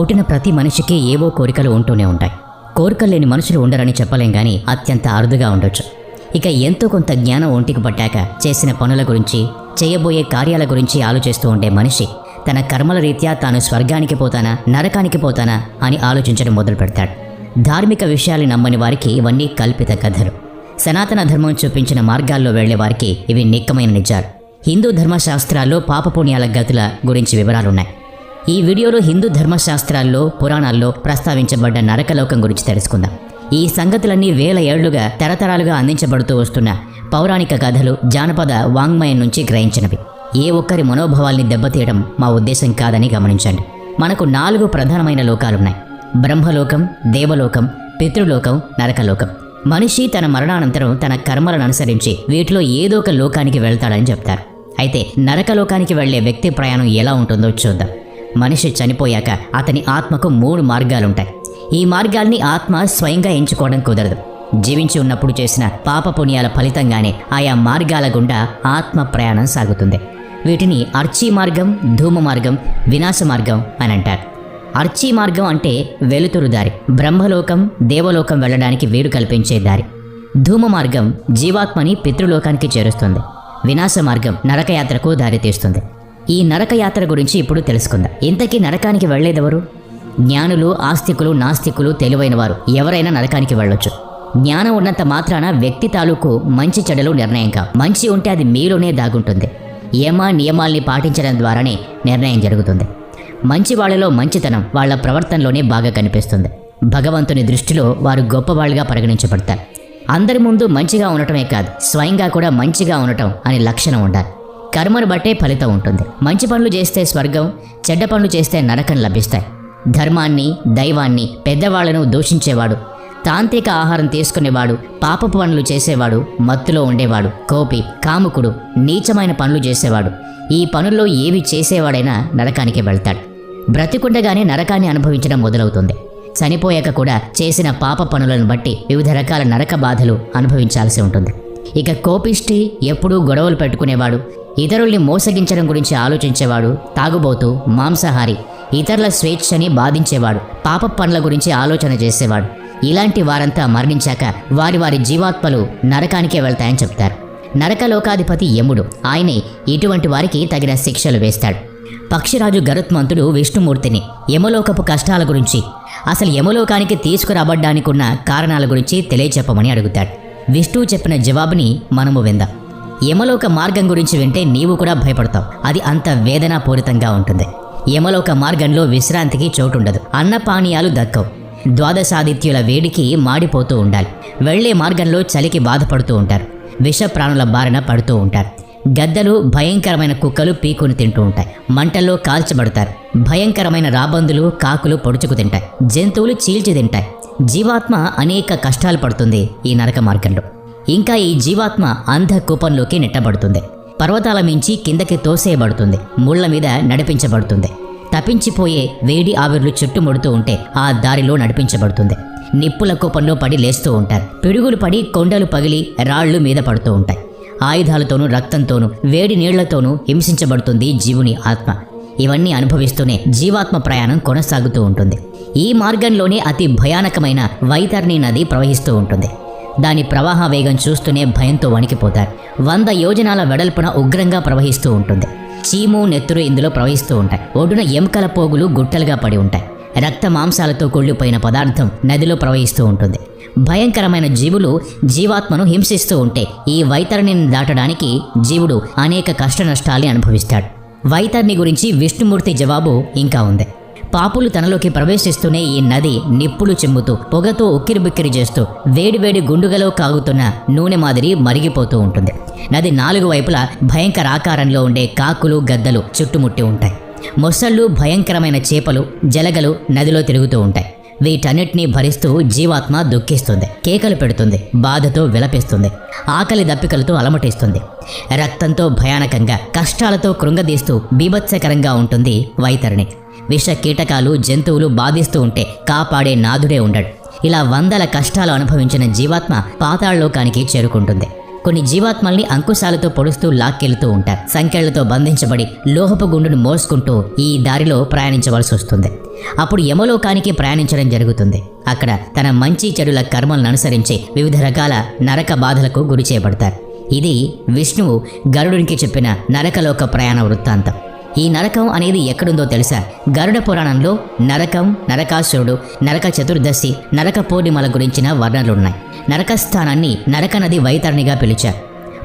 పుట్టిన ప్రతి మనిషికి ఏవో కోరికలు ఉంటూనే ఉంటాయి. కోరికలు లేని మనుషులు ఉండరని చెప్పలేం కానీ అత్యంత అరుదుగా ఉండొచ్చు. ఇక ఎంతో కొంత జ్ఞానం ఒంటికి పట్టాక చేసిన పనుల గురించి చేయబోయే కార్యాల గురించి ఆలోచిస్తూ ఉండే మనిషి తన కర్మల రీత్యా తాను స్వర్గానికి పోతానా నరకానికి పోతానా అని ఆలోచించడం మొదలు పెడతాడు. ధార్మిక విషయాలు నమ్మని వారికి ఇవన్నీ కల్పిత కథలు. సనాతన ధర్మం చూపించిన మార్గాల్లో వెళ్ళే వారికి ఇవి నిక్కమైన నిజాలు. హిందూ ధర్మశాస్త్రాల్లో పాపపుణ్యాల గతుల గురించి వివరాలున్నాయి. ఈ వీడియోలో హిందూ ధర్మశాస్త్రాల్లో పురాణాల్లో ప్రస్తావించబడ్డ నరకలోకం గురించి తెలుసుకుందాం. ఈ సంగతులన్నీ వేల ఏళ్ళుగా తరతరాలుగా అందించబడుతూ వస్తున్న పౌరాణిక కథలు జానపద వాంగ్మయం నుంచి గ్రహించినవి. ఏ ఒక్కరి మనోభావాల్ని దెబ్బతీయడం మా ఉద్దేశం కాదని గమనించండి. మనకు నాలుగు ప్రధానమైన లోకాలున్నాయి. బ్రహ్మలోకం దేవలోకం పితృలోకం నరకలోకం. మనిషి తన మరణానంతరం తన కర్మలను అనుసరించి వీటిలో ఏదో ఒక లోకానికి వెళ్తాడని చెప్తారు. అయితే నరకలోకానికి వెళ్ళే వ్యక్తి ప్రయాణం ఎలా ఉంటుందో చూద్దాం. మనిషి చనిపోయాక అతని ఆత్మకు మూడు మార్గాలుంటాయి. ఈ మార్గాల్ని ఆత్మ స్వయంగా ఎంచుకోవడం కుదరదు. జీవించి ఉన్నప్పుడు చేసిన పాప పుణ్యాల ఫలితంగానే ఆయా మార్గాల గుండా ఆత్మ ప్రయాణం సాగుతుంది. వీటిని అర్చీ మార్గం ధూమ మార్గం వినాశ మార్గం అని అంటారు. అర్చీ మార్గం అంటే వెలుతురు దారి. బ్రహ్మలోకం దేవలోకం వెళ్ళడానికి వీలు కల్పించే దారి. ధూమ మార్గం జీవాత్మని పితృలోకానికి చేరుస్తుంది. వినాశ మార్గం నరకయాత్రకు దారితీస్తుంది. ఈ నరకయాత్ర గురించి ఇప్పుడు తెలుసుకుందాం. ఇంతకీ నరకానికి వెళ్ళేదెవరు జ్ఞానులు ఆస్తికులు నాస్తికులు తెలివైనవారు. ఎవరైనా నరకానికి వెళ్ళొచ్చు. జ్ఞానం ఉన్నంత మాత్రాన వ్యక్తి తాలూకు మంచి చెడలు నిర్ణయం కావు. మంచి ఉంటే అది మీలోనే దాగుంటుంది. యమ నియమాల్ని పాటించడం ద్వారానే నిర్ణయం జరుగుతుంది. మంచి వాళ్ళలో మంచితనం వాళ్ళ ప్రవర్తనలోనే బాగా కనిపిస్తుంది. భగవంతుని దృష్టిలో వారు గొప్పవాళ్ళుగా పరిగణించబడతారు. అందరి ముందు మంచిగా ఉండటమే కాదు స్వయంగా కూడా మంచిగా ఉండటం అనే లక్షణం ఉండాలి. కర్మను బట్టే ఫలితం ఉంటుంది. మంచి పనులు చేస్తే స్వర్గం చెడ్డ పనులు చేస్తే నరకం లభిస్తాయి. ధర్మాన్ని దైవాన్ని పెద్దవాళ్ళను దూషించేవాడు తాంత్రిక ఆహారం తీసుకునేవాడు పాపపు పనులు చేసేవాడు మత్తులో ఉండేవాడు కోపి కాముకుడు నీచమైన పనులు చేసేవాడు. ఈ పనుల్లో ఏవి చేసేవాడైనా నరకానికి వెళ్తాడు. బ్రతికుండగానే నరకాన్ని అనుభవించడం మొదలవుతుంది. చనిపోయాక కూడా చేసిన పాప పనులను బట్టి వివిధ రకాల నరక బాధలు అనుభవించాల్సి ఉంటుంది. ఇక కోపిష్టి ఎప్పుడూ గొడవలు పెట్టుకునేవాడు ఇతరుల్ని మోసగించడం గురించి ఆలోచించేవాడు తాగుబోతూ మాంసాహారి ఇతరుల స్వేచ్ఛని బాధించేవాడు పాప పనుల గురించి ఆలోచన చేసేవాడు. ఇలాంటి వారంతా మరణించాక వారి వారి జీవాత్మలు నరకానికే వెళ్తాయని చెప్తారు. నరకలోకాధిపతి యముడు ఆయనే ఇటువంటి వారికి తగిన శిక్షలు వేస్తాడు. పక్షిరాజు గరుత్మంతుడు విష్ణుమూర్తిని యమలోకపు కష్టాల గురించి అసలు యమలోకానికి తీసుకురాబడ్డానికున్న కారణాల గురించి తెలియచెప్పమని అడుగుతాడు. విష్ణువు చెప్పిన జవాబుని మనము విందాం. యమలోక మార్గం గురించి వింటే నీవు కూడా భయపడతావు. అది అంత వేదనాపూరితంగా ఉంటుంది. యమలోక మార్గంలో విశ్రాంతికి చోటుండదు. అన్నపానీయాలు దక్కవు. ద్వాదశాదిత్యుల వేడికి మాడిపోతూ ఉండాలి. వెళ్ళే మార్గంలో చలికి బాధపడుతూ ఉంటారు. విష ప్రాణుల బారిన పడుతూ ఉంటారు. గద్దలు భయంకరమైన కుక్కలు పీకుని తింటూ ఉంటాయి. మంటల్లో కాల్చబడతారు. భయంకరమైన రాబందులు కాకులు పొడుచుకు తింటాయి. జంతువులు చీల్చి తింటాయి. జీవాత్మ అనేక కష్టాలు పడుతుంది ఈ నరక మార్గంలో. ఇంకా ఈ జీవాత్మ అంధకూపంలోకి నెట్టబడుతుంది. పర్వతాల మించి కిందకి తోసేయబడుతుంది. ముళ్ళ మీద నడిపించబడుతుంది. తప్పించిపోయే వేడి ఆవిర్లు చుట్టుముడుతూ ఉంటే ఆ దారిలో నడిపించబడుతుంది. నిప్పుల కూపంలో పడి లేస్తూ ఉంటారు. పిడుగులు పడి కొండలు పగిలి రాళ్ళు మీద పడుతూ ఉంటాయి. ఆయుధాలతోనూ రక్తంతోనూ వేడి నీళ్ళతోనూ హింసించబడుతుంది జీవుని ఆత్మ. ఇవన్నీ అనుభవిస్తూనే జీవాత్మ ప్రయాణం కొనసాగుతూ ఉంటుంది. ఈ మార్గంలోనే అతి భయానకమైన వైతర్ణి నది ప్రవహిస్తూ ఉంటుంది. దాని ప్రవాహ వేగం చూస్తూనే భయంతో వణికిపోతారు. వంద యోజనాల వెడల్పున ఉగ్రంగా ప్రవహిస్తూ ఉంటుంది. చీము నెత్తురు ఇందులో ప్రవహిస్తూ ఉంటాయి. ఒడ్డున ఎముకల పోగులు గుట్టలుగా పడి ఉంటాయి. రక్త మాంసాలతో కొళ్ళిపోయిన పదార్థం నదిలో ప్రవహిస్తూ ఉంటుంది. భయంకరమైన జీవులు జీవాత్మను హింసిస్తూ ఉంటే ఈ వైతరణిని దాటడానికి జీవుడు అనేక కష్ట నష్టాల్ని అనుభవిస్తాడు. వైతరిని గురించి విష్ణుమూర్తి జవాబు ఇంకా ఉంది. పాపులు తనలోకి ప్రవేశిస్తూనే ఈ నది నిప్పులు చిమ్ముతూ పొగతో ఉక్కిరిబిక్కిరి చేస్తూ వేడివేడి గుండుగలో కాగుతున్న నూనె మాదిరి మరిగిపోతూ ఉంటుంది. నది నాలుగు వైపులా భయంకర ఆకారంలో ఉండే కాకులు గద్దలు చుట్టుముట్టి ఉంటాయి. మొసళ్ళు భయంకరమైన చేపలు జలగలు నదిలో తిరుగుతూ ఉంటాయి. వీటన్నిటినీ భరిస్తూ జీవాత్మ దుఃఖిస్తుంది కేకలు పెడుతుంది బాధతో విలపిస్తుంది ఆకలి దప్పికలతో అలమటిస్తుంది. రక్తంతో భయానకంగా కష్టాలతో కృంగదీస్తూ బీభత్సకరంగా ఉంటుంది వైతరిణి. విష కీటకాలు జంతువులు బాధిస్తూ ఉంటే కాపాడే నాథుడే ఉండడు. ఇలా వందల కష్టాలు అనుభవించిన జీవాత్మ పాతాళలోకానికి చేరుకుంటుంది. కొన్ని జీవాత్మల్ని అంకుశాలతో పొడుస్తూ లాక్కెళ్తూ ఉంటారు. సంఖ్యలతో బంధించబడి లోహపు గుండును మోసుకుంటూ ఈ దారిలో ప్రయాణించవలసి వస్తుంది. అప్పుడు యమలోకానికి ప్రయాణించడం జరుగుతుంది. అక్కడ తన మంచి చెడుల కర్మలను అనుసరించి వివిధ రకాల నరక బాధలకు గురి చేయబడతారు. ఇది విష్ణువు గరుడునికి చెప్పిన నరకలోక ప్రయాణ వృత్తాంతం. ఈ నరకం అనేది ఎక్కడుందో తెలుసా? గరుడ పురాణంలో నరకం నరకాసురుడు నరక చతుర్దశి నరక పూర్ణిమల గురించిన వర్ణనలున్నాయి. నరకస్థానాన్ని నరక నది వైతరణిగా పిలిచారు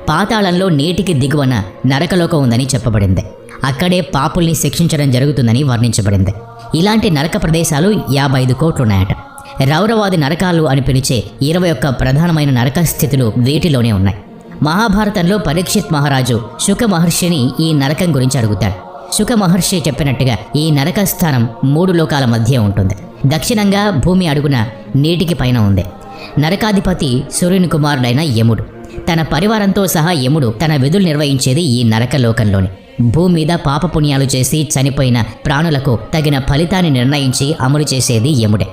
పాతాళంలో నీటికి దిగువన నరకలోకం ఉందని చెప్పబడింది. అక్కడే పాపుల్ని శిక్షించడం జరుగుతుందని వర్ణించబడింది. ఇలాంటి నరక ప్రదేశాలు యాభై ఐదు కోట్లున్నాయట. రౌరవాది నరకాలు అని పిలిచే ఇరవై ఒక్క ప్రధానమైన నరక స్థితులు వీటిలోనే ఉన్నాయి. మహాభారతంలో పరీక్షిత్ మహారాజు శుక మహర్షిని ఈ నరకం గురించి అడుగుతాడు. శుక మహర్షి చెప్పినట్టుగా ఈ నరకస్థానం మూడు లోకాల మధ్య ఉంటుంది. దక్షిణంగా భూమి అడుగున నీటికి పైన ఉంది. నరకాధిపతి సూర్యుని కుమారుడైన యముడు. తన పరివారంతో సహా యముడు తన విధులు నిర్వహించేది ఈ నరకలోకంలోని భూమి మీద పాపపుణ్యాలు చేసి చనిపోయిన ప్రాణులకు తగిన ఫలితాన్ని నిర్ణయించి అమలు చేసేది యముడే.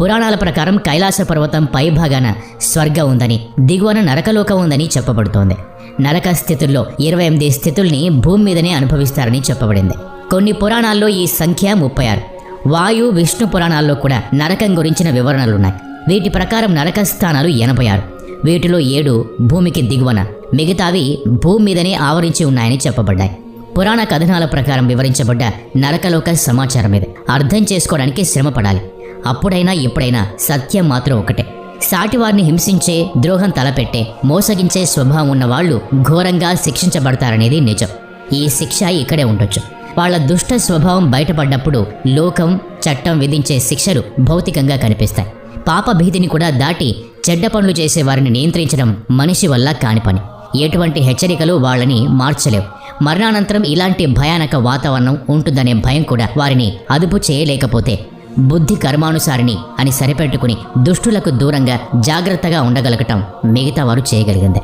పురాణాల ప్రకారం కైలాస పర్వతం పైభాగాన స్వర్గం ఉందని దిగువన నరకలోకం ఉందని చెప్పబడుతోంది. నరక స్థితుల్లో ఇరవై ఎనిమిది స్థితుల్ని భూమి మీదనే అనుభవిస్తారని చెప్పబడింది. కొన్ని పురాణాల్లో ఈ సంఖ్య ముప్పై ఆరు. వాయు విష్ణు పురాణాల్లో కూడా నరకం గురించిన వివరణలున్నాయి. వీటి ప్రకారం నరక స్థానాలు ఎనభై ఆరు. వీటిలో ఏడు భూమికి దిగువన మిగతావి భూమి మీదనే ఆవరించి ఉన్నాయని చెప్పబడ్డాయి. పురాణ కథనాల ప్రకారం వివరించబడ్డ నరకలోక సమాచారం ఇది అర్థం చేసుకోవడానికి శ్రమ పడాలి అప్పుడైనా ఎప్పుడైనా సత్యం మాత్రం ఒకటే. సాటివారిని హింసించే ద్రోహం తలపెట్టే మోసగించే స్వభావం ఉన్న వాళ్ళు ఘోరంగా శిక్షించబడతారనేది నిజం. ఈ శిక్ష ఇక్కడే ఉండొచ్చు. వాళ్ళ దుష్ట స్వభావం బయటపడ్డప్పుడు లోకం చట్టం విధించే శిక్షలు భౌతికంగా కనిపిస్తాయి. పాప భీతిని కూడా దాటి చెడ్డ పనులు చేసే వారిని నియంత్రించడం మనిషి వల్ల కాని పని. ఎటువంటి హెచ్చరికలు వాళ్ళని మార్చలేవు. మరణానంతరం ఇలాంటి భయానక వాతావరణం ఉంటుందనే భయం కూడా వారిని అదుపు చేయలేకపోతే బుద్ధి కర్మానుసారిని అని సరిపెట్టుకుని దుష్టులకు దూరంగా జాగ్రత్తగా ఉండగలగటం మిగతా వారు చేయగలిగింది.